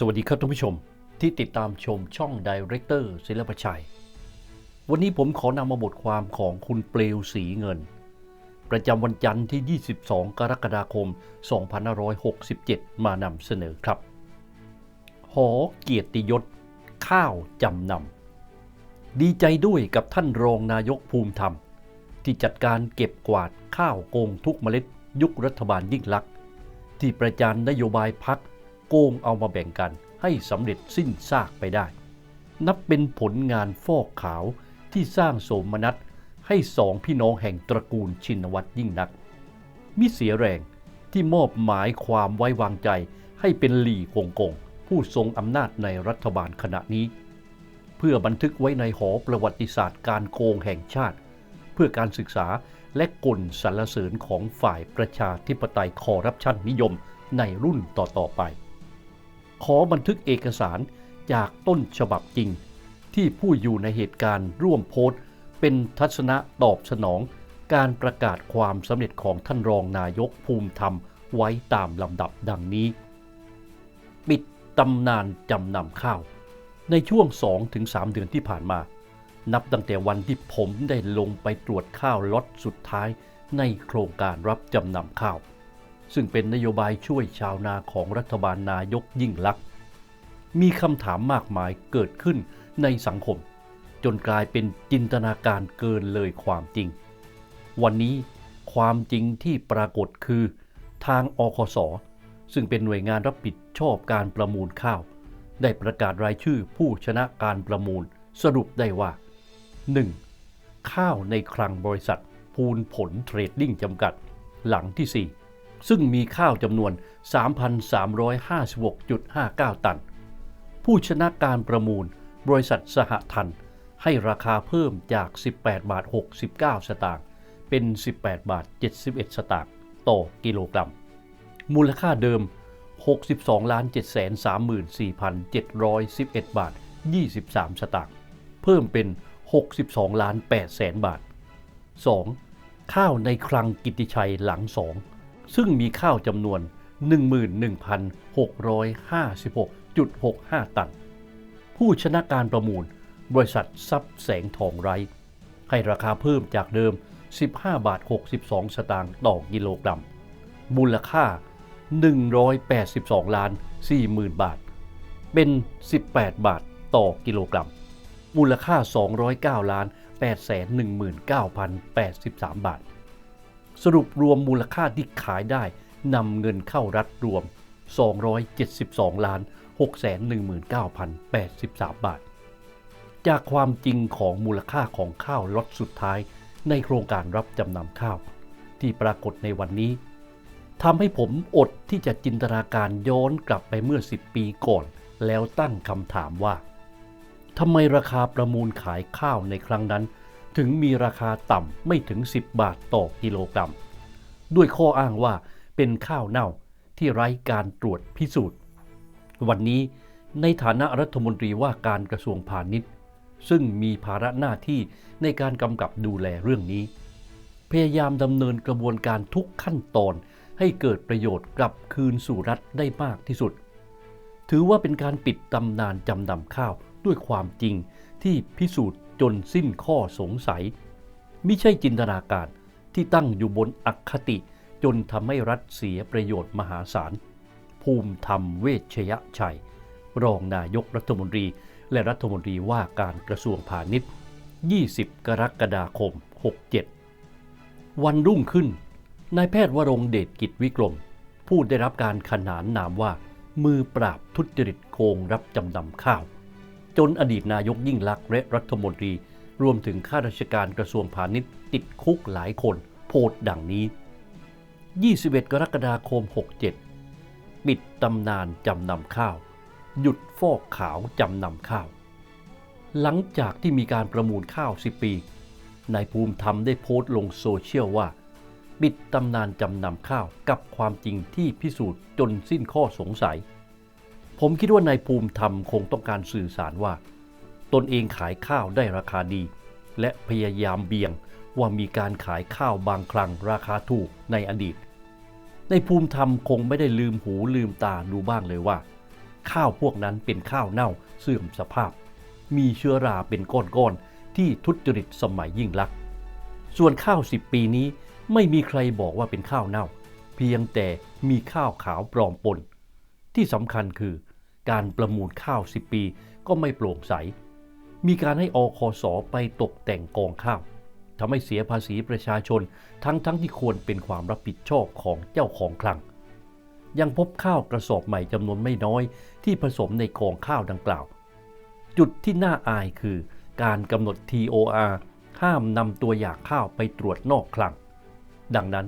สวัสดีครับท่านผู้ชมที่ติดตามชมช่องดีเรคเตอร์ศิลปชัย วันนี้ผมขอนำมาบทความของคุณเปลวสีเงิน ประจำวันจันทร์ที่ 22 กรกฎาคม 2567 มานำเสนอครับ หอเกียรติยศ ข้าวจำนำ ดีใจด้วยกับท่านรองนายกภูมิธรรม ที่จัดการเก็บกวาดข้าวโกงทุกเมล็ดยุครัฐบาลยิ่งลักษณ์ที่ประจานนโยบายพัก โกงเอามาแบ่งกันให้สำเร็จสิ้นซากไปได้ นับเป็นผลงานฟอกขาวที่สร้างโสมนัสให้สองพี่น้องแห่งตระกูลชินวัตรยิ่งนัก มิเสียแรงที่มอบหมายความไว้วางใจให้เป็นหลี่กงกง ผู้ทรงอำนาจในรัฐบาลขณะนี้ เพื่อบันทึกไว้ในหอประวัติศาสตร์การโกงแห่งชาติ เพื่อการศึกษาและกลสรรเสริญของฝ่ายประชาธิปไตยคอร์รัปชันนิยมในรุ่นต่อๆไป ขอบันทึกเอกสารจากต้นฉบับจริง ที่ผู้อยู่ในเหตุการณ์ร่วมโพสต์เป็นทัศนะตอบสนอง การประกาศความสำเร็จของท่านรองนายกภูมิธรรมไว้ตามลำดับดังนี้ ปิดตำนานจำนำข้าว ในช่วง 2-3 เดือนที่ผ่านมา นับตั้งแต่วันที่ผมได้ลงไปตรวจข้าวล็อตสุดท้ายในโครงการรับจำนำข้าว ซึ่งเป็นนโยบายช่วยชาวนาของรัฐบาลนายกยิ่งลักษณ์มีคำถามมากมายเกิดขึ้นในสังคม จนกลายเป็นจินตนาการเกินเลยความจริง วันนี้ความจริงที่ปรากฏคือ ทางอคสซึ่งเป็นหน่วยงานรับผิดชอบการประมูลข้าว ได้ประกาศรายชื่อผู้ชนะการประมูลสรุปได้ว่า 1. ข้าวในคลังบริษัท ภูลผลเทรดดิ้งจำกัด หลังที่ 4 ซึ่งมีข้าวจำนวน 3,356.59 ตัน ผู้ชนะการประมูล บริษัทสหทัน ให้ราคาเพิ่มจาก 18 บาท 69 สตางค์ เป็น 18 บาท 71 สตางค์ ต่อกิโลกรัม มูลค่าเดิม 62 734,711 บาท 23 สตางค์ เพิ่มเป็น 62ล้าน8แสนบาท 2. ข้าวในคลังกิติชัยหลัง2 ซึ่งมีข้าวจำนวน 11,656.65 ตัน ผู้ชนะการประมูล บริษัททรัพย์แสงทองไร้ ให้ราคาเพิ่มจากเดิม 15 บาท 62 สตางค์ต่อกิโลกรัม มูลค่า 182 ล้าน 40,000 บาท เป็น 18 บาทต่อกิโลกรัม มูลค่า 209 ล้าน819,083 บาท สรุปรวมมูลค่าที่ขายได้นำเงินเข้ารัฐรวม 272 ล้าน 619,083 บาท จากความจริงของมูลค่าของข้าวล็อตสุดท้ายในโครงการรับจำนำข้าว ที่ปรากฏในวันนี้ทำให้ผมอดที่จะจินตนาการย้อนกลับไปเมื่อ 10 ปีก่อน แล้วตั้งคำถามว่าทำไมราคาประมูลขายข้าวในครั้งนั้น ถึงมีราคาต่ำไม่ถึง 10 บาทต่อกิโลกรัม ด้วยข้ออ้างว่าเป็นข้าวเน่าที่ไร้การตรวจพิสูจน์ วันนี้ในฐานะรัฐมนตรีว่าการกระทรวงพาณิชย์ ซึ่งมีภาระหน้าที่ในการกำกับดูแลเรื่องนี้ พยายามดำเนินกระบวนการทุกขั้นตอนให้เกิดประโยชน์กลับคืนสู่รัฐได้มากที่สุด ถือว่าเป็นการปิดตำนานจำนำข้าวด้วยความจริงที่พิสูจน์ จนสิ้นข้อสงสัยมิใช่จินตนาการที่ตั้งอยู่บนอคติจนทำให้รัฐเสียประโยชน์มหาศาล ภูมิธรรมเวชยชัย รองนายกรัฐมนตรี และรัฐมนตรีว่าการกระทรวงพาณิชย์ 20 กรกฎาคม 67 วันรุ่งขึ้น นายแพทย์วรงเดชกิจวิกรม ผู้ได้รับการขนานนามว่า มือปราบทุจริตโกงรับจำนำข้าว จนอดีตนายกยิ่งลักษณ์และรัฐมนตรี รวมถึงข้าราชการกระทรวงพาณิชย์ติดคุกหลายคน โพดดังนี้ 21 กรกฎาคม 67 ปิดตำนานจำนำข้าว หยุดฟอกขาวจำนำข้าว หลังจากที่มีการประมูลข้าว 10 ปีนายภูมิธรรมได้โพสต์ลงโซเชียลว่าปิดตำนานจำนำข้าวกับความจริงที่พิสูจน์จนสิ้นข้อสงสัย ผมคิดว่านายภูมิธรรมคงต้องการสื่อสารว่า ตนเองขายข้าวได้ราคาดี และพยายามเบี่ยงว่ามีการขายข้าวบางครั้งราคาถูกในอดีต ในภูมิธรรมคงไม่ได้ลืมหูลืมตาดูบ้างเลยว่า ข้าวพวกนั้นเป็นข้าวเน่าเสื่อมสภาพ มีเชื้อราเป็นก้อนๆที่ทุจริตสมัยยิ่งลักษณ์ส่วนข้าวสิบปีนี้ไม่มีใครบอกว่าเป็นข้าวเน่า เพียงแต่มีข้าวขาวปลอมปน ที่สำคัญคือ การประมูลข้าวสิบปีก็ไม่โปร่งใส มีการให้อคสไปตกแต่งกองข้าวทำให้เสียภาษีประชาชนทั้งๆทที่ควรเป็นความรับผิดชอบของเจ้าของคลัง ยังพบข้าวกระสอบใหม่จำนวนไม่น้อยที่ผสมในกองข้าวดังกล่าว จุดที่น่าอายคือการกำหนด TOR ห้ามนำตัวอย่างข้าวไปตรวจนอกคลัง ดังนั้น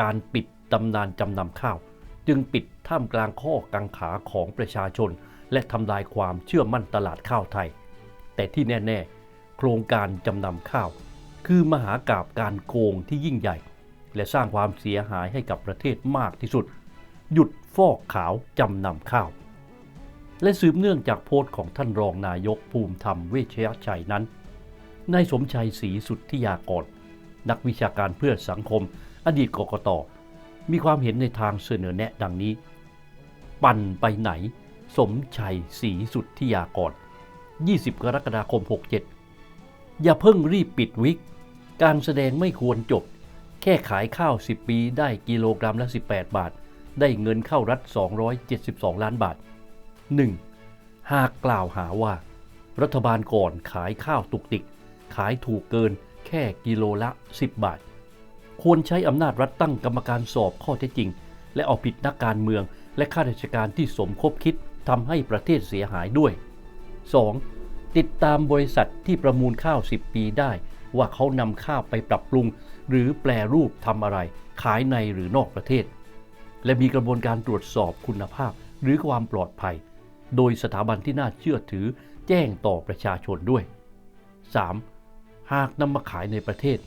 การปิดตำนานจำนำข้าว จึงปิดท่ามกลางข้อกังขาของประชาชน และทำลายความเชื่อมั่นตลาดข้าวไทย แต่ที่แน่ ๆ โครงการจำนำข้าว คือมหากาบการโกงที่ยิ่งใหญ่ และสร้างความเสียหายให้กับประเทศมากที่สุด หยุดฟอกขาวจำนำข้าว และสืบเนื่องจากโพสต์ของท่านรองนายกภูมิธรรมเวชยชัยนั้นนายสมชัยศรีสุทธิยากรนักวิชาการเพื่อสังคม อดีตกกต มีความเห็นในทางเสนอแนะดังนี้ ปั่นไปไหน สมชัยศรีสุทธิยากร 20 กรกฎาคม 67 อย่าเพิ่งรีบปิดวิก การแสดงไม่ควรจบ แค่ขายข้าว 10 ปีได้กิโลกรัมละ 18 บาท ได้เงินเข้ารัฐ 272 ล้านบาท 1. หากกล่าวหาว่า รัฐบาลก่อนขายข้าวตุกติก ขายถูกเกินแค่กิโลละ 10 บาท ควรใช้อำนาจรัฐตั้งกรรมการสอบข้อเท็จจริง และเอาผิดนักการเมือง และข้าราชการที่สมคบคิดทำให้ประเทศเสียหายด้วย 2. ติดตามบริษัทที่ประมูลข้าว 10 ปีได้ ว่าเขานำข้าวไปปรับปรุง หรือแปลรูปทำอะไร ขายในหรือนอกประเทศ และมีกระบวนการตรวจสอบคุณภาพหรือความปลอดภัย โดยสถาบันที่น่าเชื่อถือแจ้งต่อประชาชนด้วย 3. หากนำมาขายในประเทศ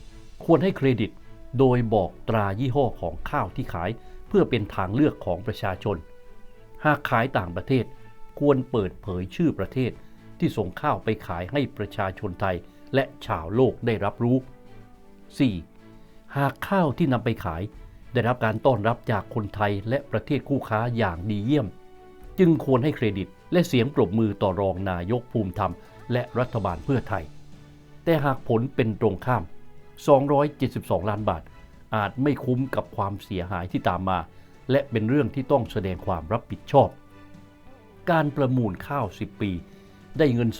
ควรให้เครดิต โดยบอกตรายี่ห้อของข้าวที่ขายเพื่อเป็นทางเลือกของประชาชน หากขายต่างประเทศควรเปิดเผยชื่อประเทศที่ส่งข้าวไปขายให้ประชาชนไทยและชาวโลกได้รับรู้ 4. หากข้าวที่นำไปขาย ได้รับการต้อนรับจากคนไทยและประเทศคู่ค้าอย่างดีเยี่ยม จึงควรให้เครดิตและเสียงปรบมือต่อรองนายกภูมิธรรม และรัฐบาลเพื่อไทย แต่หากผลเป็นตรงข้าม 272 ล้านบาท อาจไม่คุ้มกับความเสียหายที่ตามมา และเป็นเรื่องที่ต้องแสดงความรับผิดชอบ การประมูลข้าว 10 ปี ได้เงิน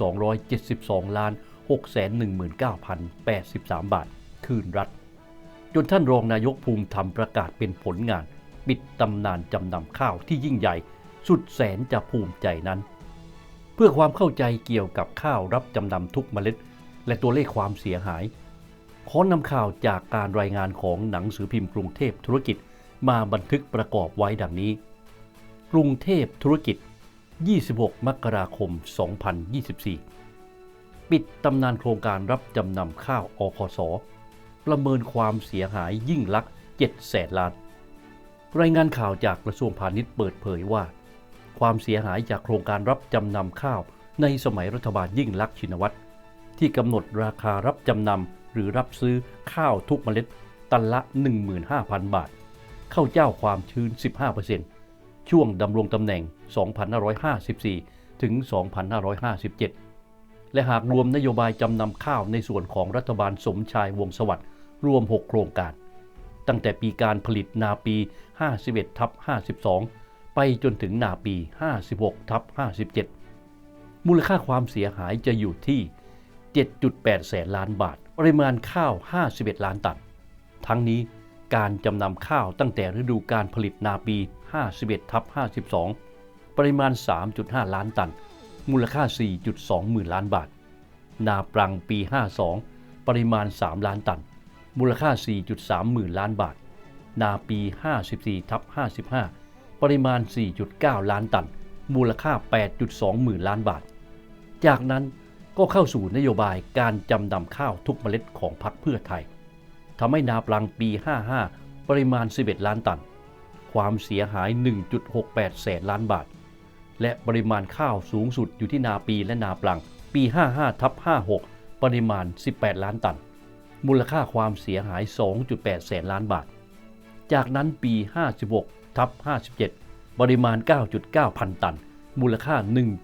272 ล้าน 619,083 บาท คืนรัฐ จนท่านรองนายกภูมิธรรมประกาศเป็นผลงาน ปิดตำนานจำนำข้าวที่ยิ่งใหญ่ สุดแสนจะภูมิใจนั้น เพื่อความเข้าใจเกี่ยวกับข้าวรับจำนำทุกเมล็ด และตัวเลขความเสียหาย ขอนำข่าวจากการรายงานของหนังสือพิมพ์กรุงเทพธุรกิจมาบันทึกประกอบไว้ดังนี้ กรุงเทพธุรกิจ 26 มกราคม 2024 ปิดตำนานโครงการรับจำนำข้าวอคส ประเมินความเสียหายยิ่งลักษณ์7แสนล้าน รายงานข่าวจากกระทรวงพาณิชย์เปิดเผยว่า ความเสียหายจากโครงการรับจำนำข้าวในสมัยรัฐบาลยิ่งลักษณ์ชินวัตรที่กำหนดราคารับจำนำ หรือรับซื้อข้าวทุกเมล็ดตันละ 15,000 บาทเข้าเจ้าความชื้น 15%ช่วงดำรงตำแหน่ง 2554 ถึง 2557 และหากรวมนโยบายจำนำข้าวในส่วนของรัฐบาลสมชายวงสวัสดิ์รวม 6 โครงการ ตั้งแต่ปีการผลิตนาปี 51ทับ52 ไปจนถึงนาปี 56ทับ57 มูลค่าความเสียหายจะอยู่ที่ 7.8 แสนล้านบาท ปริมาณข้าว 51 ล้านตัน ทั้งนี้การจำนำข้าวตั้งแต่ฤดูการผลิตนาปี 51ทับ52 ปริมาณ 3.5 ล้านตัน มูลค่า 4.2 หมื่นล้านบาท นาปรังปี 52 ปริมาณ 3 ล้านตัน มูลค่า 4.3 หมื่นล้านบาท นาปี 54ทับ55 ปริมาณ 4.9 ล้านตัน มูลค่า 8.2 หมื่นล้านบาท จากนั้น ก็เข้าสู่นโยบายการจำนำข้าวทุกเมล็ดของพรรคเพื่อไทยทำให้นาปลังปี 55 ปริมาณ 11 ล้านตัน ความเสียหาย 1.68 แสนล้านบาท และปริมาณข้าวสูงสุดอยู่ที่นาปีและนาปลังปี 55ทับ56 ปริมาณ 18 ล้านตัน มูลค่าความเสียหาย 2.8 แสนล้านบาท จากนั้นปี 56ทับ57 ปริมาณ 9.9 พันตัน มูลค่า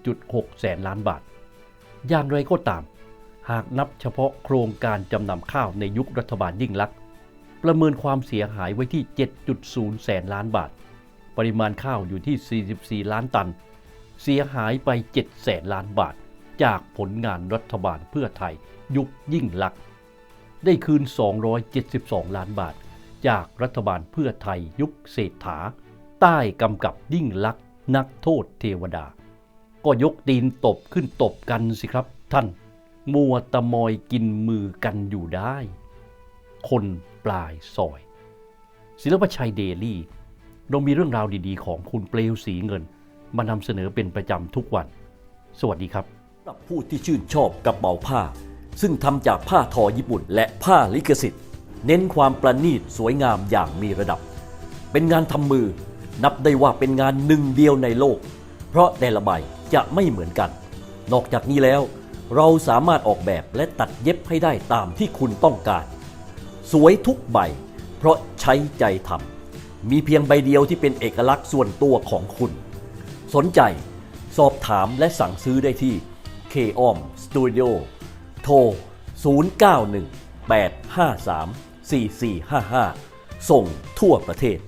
1.6 แสนล้านบาท อย่างไรก็ตาม หากนับเฉพาะโครงการจำนำข้าวในยุครัฐบาลยิ่งลักษณ์ประเมินความเสียหายไว้ที่ 7.0 แสนล้านบาท ปริมาณข้าวอยู่ที่ 44 ล้านตัน เสียหายไป 7 แสนล้านบาท จากผลงานรัฐบาลเพื่อไทยยุคยิ่งลักษณ์ได้คืน 272 ล้านบาท จากรัฐบาลเพื่อไทยยุคเศรษฐา ใต้กำกับยิ่งลักษณ์นักโทษเทวดา ก็ยกตีนตบขึ้นตบกันสิครับท่าน มัวตะมอยกินมือกันอยู่ได้ คนปลายซอย ศิลปชัยเดลี่เรามีเรื่องราวดีๆ ของคุณเปลวสีเงิน มานำเสนอเป็นประจำทุกวัน สวัสดีครับสำหรับผู้ที่ชื่นชอบกระเป๋าผ้า ซึ่งทำจากผ้าทอญี่ปุ่น และผ้าลิขสิทธิ์ เน้นความประณีตสวยงามอย่างมีระดับ เป็นงานทำมือ นับได้ว่าเป็นงานหนึ่งเดียวในโลก เพราะแต่ละใบ จะไม่เหมือนกัน นอกจากนี้แล้ว เราสามารถออกแบบและตัดเย็บให้ได้ตามที่คุณต้องการ สวยทุกใบ เพราะใช้ใจทำมีเพียงใบเดียวที่เป็นเอกลักษณ์ส่วนตัวของคุณ สนใจ สอบถามและสั่งซื้อได้ที่ k o m Studio โทร 091 853 4455 ส่งทั่วประเทศ